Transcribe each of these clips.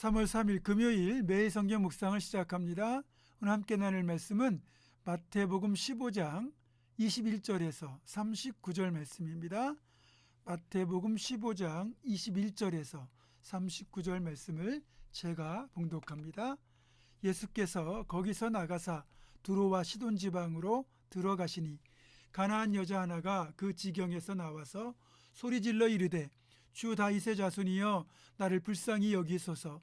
3월 3일 금요일 매일 성경 묵상을 시작합니다. 오늘 함께 나눌 말씀은 마태복음 15장 21절에서 39절 말씀입니다. 마태복음 15장 21절에서 39절 말씀을 제가 봉독합니다. 예수께서 거기서 나가사 두로와 시돈 지방으로 들어가시니 가나안 여자 하나가 그 지경에서 나와서 소리질러 이르되 주 다윗의 자손이여 나를 불쌍히 여기소서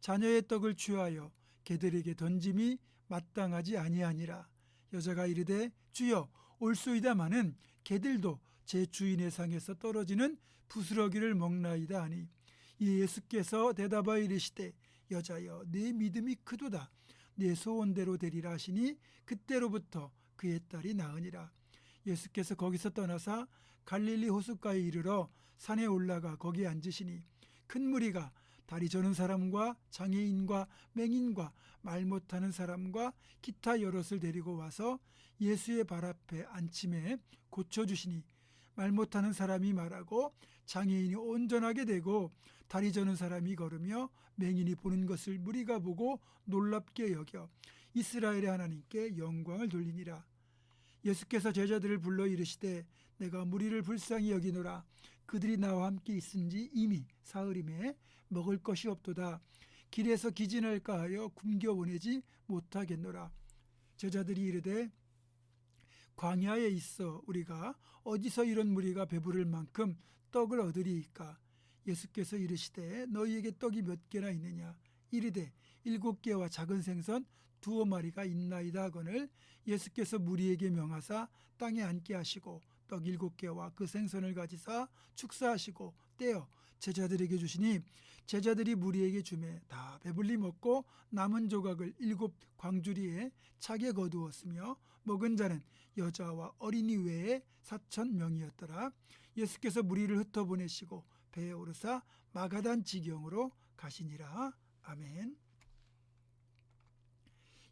자녀의 떡을 취하여 개들에게 던짐이 마땅하지 아니하니라. 여자가 이르되 주여 올소이다마는 개들도 제 주인의 상에서 떨어지는 부스러기를 먹나이다 하니 이 예수께서 대답하여 이르시되 여자여 내 믿음이 크도다. 내 소원대로 되리라 하시니 그때로부터 그의 딸이 나으니라. 예수께서 거기서 떠나사 갈릴리 호숫가에 이르러 산에 올라가 거기에 앉으시니 큰 무리가 다리 저는 사람과 장애인과 맹인과 말 못하는 사람과 기타 여럿을 데리고 와서 예수의 발 앞에 앉힘에 고쳐주시니 말 못하는 사람이 말하고 장애인이 온전하게 되고 다리 저는 사람이 걸으며 맹인이 보는 것을 무리가 보고 놀랍게 여겨 이스라엘의 하나님께 영광을 돌리니라. 예수께서 제자들을 불러 이르시되 내가 무리를 불쌍히 여기노라 그들이 나와 함께 있은지 이미 사흘임에 먹을 것이 없도다. 길에서 기진할까 하여 굶겨 보내지 못하겠노라. 제자들이 이르되 광야에 있어 우리가 어디서 이런 무리가 배부를 만큼 떡을 얻으리이까? 예수께서 이르시되 너희에게 떡이 몇 개나 있느냐? 이르되 일곱 개와 작은 생선 두어 마리가 있나이다 하거늘 예수께서 무리에게 명하사 땅에 앉게 하시고 떡 일곱 개와 그 생선을 가지사 축사하시고 떼어 제자들에게 주시니 제자들이 무리에게 주매 다 배불리 먹고 남은 조각을 일곱 광주리에 차게 거두었으며 먹은 자는 여자와 어린이 외에 사천 명이었더라 예수께서 무리를 흩어 보내시고 배에 오르사 마가단 지경으로 가시니라 아멘.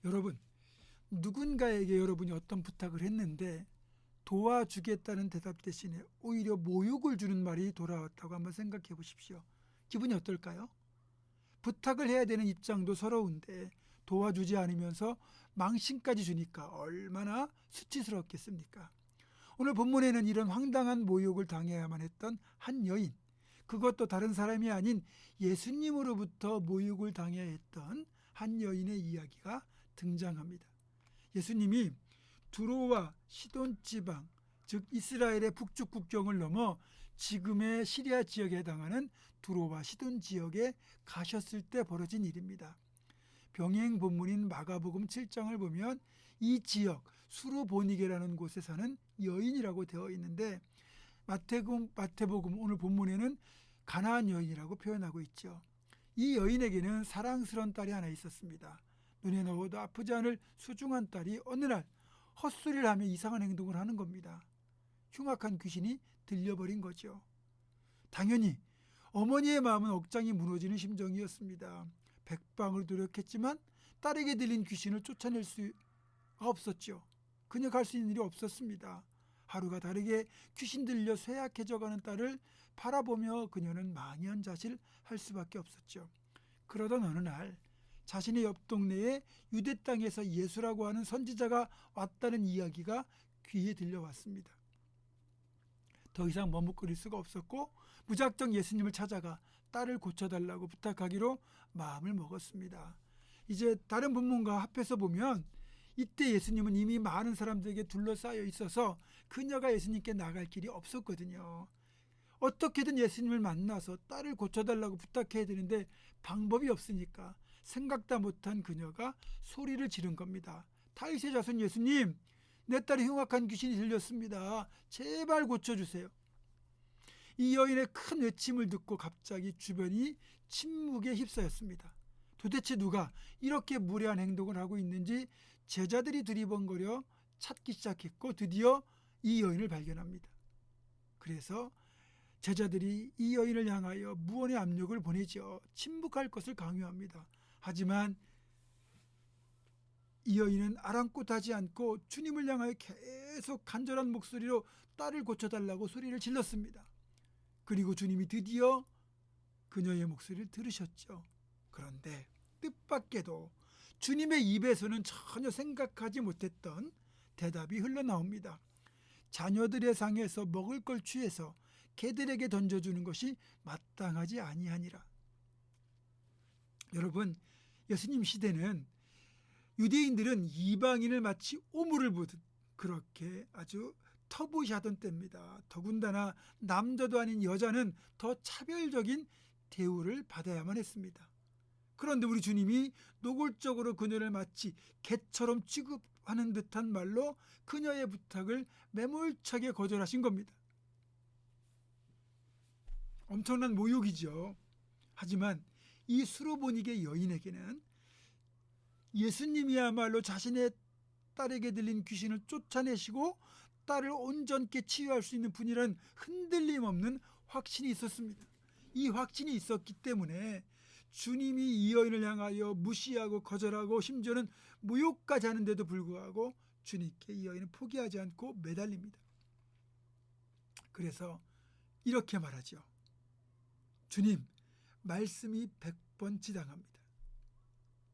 여러분, 누군가에게 여러분이 어떤 부탁을 했는데 도와주겠다는 대답 대신에 오히려 모욕을 주는 말이 돌아왔다고 한번 생각해 보십시오. 기분이 어떨까요? 부탁을 해야 되는 입장도 서러운데 도와주지 않으면서 망신까지 주니까 얼마나 수치스럽겠습니까? 오늘 본문에는 이런 황당한 모욕을 당해야만 했던 한 여인, 그것도 다른 사람이 아닌 예수님으로부터 모욕을 당해야 했던 한 여인의 이야기가 등장합니다. 예수님이 두로와 시돈 지방, 즉 이스라엘의 북쪽 국경을 넘어 지금의 시리아 지역에 해당하는 두로와 시돈 지역에 가셨을 때 벌어진 일입니다. 병행 본문인 마가복음 7장을 보면 이 지역 수로보니게라는 곳에 사는 여인이라고 되어 있는데 마태복음, 마태복음 오늘 본문에는 가나안 여인이라고 표현하고 있죠. 이 여인에게는 사랑스러운 딸이 하나 있었습니다. 눈에 넣어도 아프지 않을 수중한 딸이 어느 날 헛소리를 하며 이상한 행동을 하는 겁니다. 흉악한 귀신이 들려버린 거죠. 당연히 어머니의 마음은 억장이 무너지는 심정이었습니다. 백방을 노력했지만 딸에게 들린 귀신을 쫓아낼 수가 없었죠. 그녀가 할수 있는 일이 없었습니다. 하루가 다르게 귀신 들려 쇠약해져가는 딸을 바라보며 그녀는 망연자실할 수밖에 없었죠. 그러던 어느 날 자신의 옆 동네에 유대 땅에서 예수라고 하는 선지자가 왔다는 이야기가 귀에 들려왔습니다. 더 이상 머뭇거릴 수가 없었고 무작정 예수님을 찾아가 딸을 고쳐달라고 부탁하기로 마음을 먹었습니다. 이제 다른 본문과 합해서 보면 이때 예수님은 이미 많은 사람들에게 둘러싸여 있어서 그녀가 예수님께 나갈 길이 없었거든요. 어떻게든 예수님을 만나서 딸을 고쳐달라고 부탁해야 되는데 방법이 없으니까 생각도 못한 그녀가 소리를 지른 겁니다. 다윗의 자손 예수님, 내 딸이 흉악한 귀신이 들렸습니다. 제발 고쳐주세요. 이 여인의 큰 외침을 듣고 갑자기 주변이 침묵에 휩싸였습니다. 도대체 누가 이렇게 무례한 행동을 하고 있는지 제자들이 두리번거려 찾기 시작했고 드디어 이 여인을 발견합니다. 그래서 제자들이 이 여인을 향하여 무언의 압력을 보내죠. 침묵할 것을 강요합니다. 하지만 이 여인은 아랑곳하지 않고 주님을 향하여 계속 간절한 목소리로 딸을 고쳐달라고 소리를 질렀습니다. 그리고 주님이 드디어 그녀의 목소리를 들으셨죠. 그런데 뜻밖에도 주님의 입에서는 전혀 생각하지 못했던 대답이 흘러나옵니다. 자녀들의 상에서 먹을 걸 취해서 개들에게 던져주는 것이 마땅하지 아니하니라. 여러분, 예수님 시대는 유대인들은 이방인을 마치 오물을 보듯 그렇게 아주 터부시하던 때입니다. 더군다나 남자도 아닌 여자는 더 차별적인 대우를 받아야만 했습니다. 그런데 우리 주님이 노골적으로 그녀를 마치 개처럼 취급하는 듯한 말로 그녀의 부탁을 매몰차게 거절하신 겁니다. 엄청난 모욕이죠. 하지만 이 수로보니게 여인에게는 예수님이야말로 자신의 딸에게 들린 귀신을 쫓아내시고 딸을 온전케 치유할 수 있는 분이란 흔들림 없는 확신이 있었습니다. 이 확신이 있었기 때문에 주님이 이 여인을 향하여 무시하고 거절하고 심지어는 모욕까지 하는데도 불구하고 주님께 이 여인은 포기하지 않고 매달립니다. 그래서 이렇게 말하죠. 주님, 말씀이 백번 지당합니다.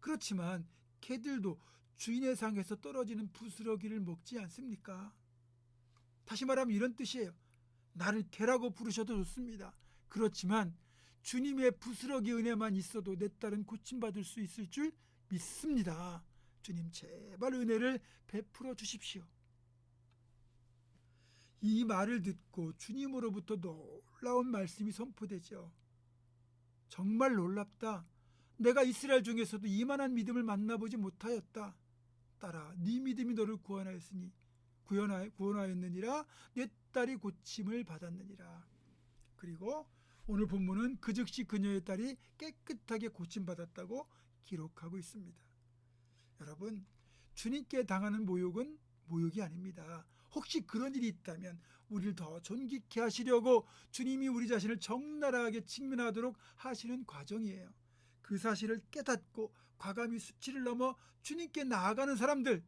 그렇지만 개들도 주인의 상에서 떨어지는 부스러기를 먹지 않습니까? 다시 말하면 이런 뜻이에요. 나를 개라고 부르셔도 좋습니다. 그렇지만 주님의 부스러기 은혜만 있어도 내 딸은 고침받을 수 있을 줄 믿습니다. 주님 제발 은혜를 베풀어 주십시오. 이 말을 듣고 주님으로부터 놀라운 말씀이 선포되죠. 정말 놀랍다. 내가 이스라엘 중에서도 이만한 믿음을 만나보지 못하였다. 딸아, 네 믿음이 너를 구원하였으니 구원하, 구원하였느니라 내 딸이 고침을 받았느니라. 그리고 오늘 본문은 그 즉시 그녀의 딸이 깨끗하게 고침받았다고 기록하고 있습니다. 여러분, 주님께 당하는 모욕은 모욕이 아닙니다. 혹시 그런 일이 있다면 우리를 더 존귀케 하시려고 주님이 우리 자신을 적나라하게 직면하도록 하시는 과정이에요. 그 사실을 깨닫고 과감히 수치를 넘어 주님께 나아가는 사람들,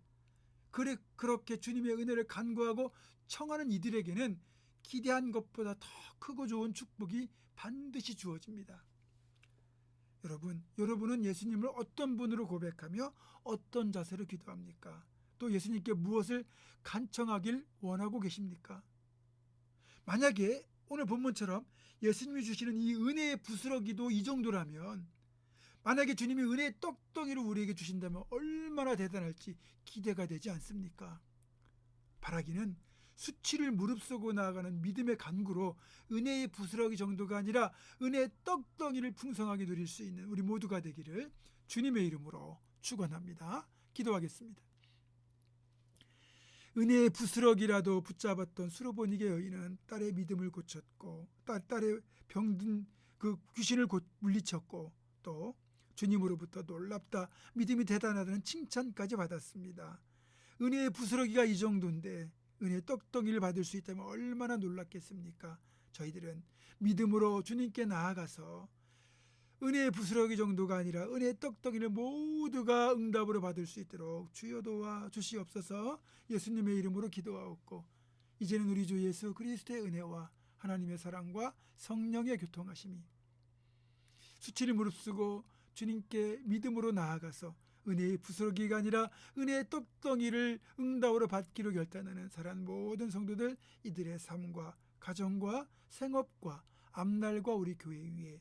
그래 그렇게 주님의 은혜를 간구하고 청하는 이들에게는 기대한 것보다 더 크고 좋은 축복이 반드시 주어집니다. 여러분, 여러분은 예수님을 어떤 분으로 고백하며 어떤 자세로 기도합니까? 또 예수님께 무엇을 간청하길 원하고 계십니까? 만약에 오늘 본문처럼 예수님이 주시는 이 은혜의 부스러기도 이 정도라면 만약에 주님이 은혜의 떡덩이를 우리에게 주신다면 얼마나 대단할지 기대가 되지 않습니까? 바라기는 수치를 무릅쓰고 나아가는 믿음의 간구로 은혜의 부스러기 정도가 아니라 은혜의 떡덩이를 풍성하게 누릴 수 있는 우리 모두가 되기를 주님의 이름으로 축원합니다. 기도하겠습니다. 은혜의 부스러기라도 붙잡았던 수로보니게 여인은 딸의 믿음을 고쳤고 딸, 딸의 병든 그 귀신을 곧 물리쳤고 또 주님으로부터 놀랍다 믿음이 대단하다는 칭찬까지 받았습니다. 은혜의 부스러기가 이 정도인데 은혜 떡덩이를 받을 수 있다면 얼마나 놀랐겠습니까? 저희들은 믿음으로 주님께 나아가서 은혜의 부스러기 정도가 아니라 은혜의 떡덩이를 모두가 응답으로 받을 수 있도록 주여 도와 주시옵소서. 예수님의 이름으로 기도하옵고 이제는 우리 주 예수 그리스도의 은혜와 하나님의 사랑과 성령의 교통하심이 수치를 무릅쓰고 주님께 믿음으로 나아가서 은혜의 부스러기가 아니라 은혜의 떡덩이를 응답으로 받기로 결단하는 사랑 모든 성도들 이들의 삶과 가정과 생업과 앞날과 우리 교회 위에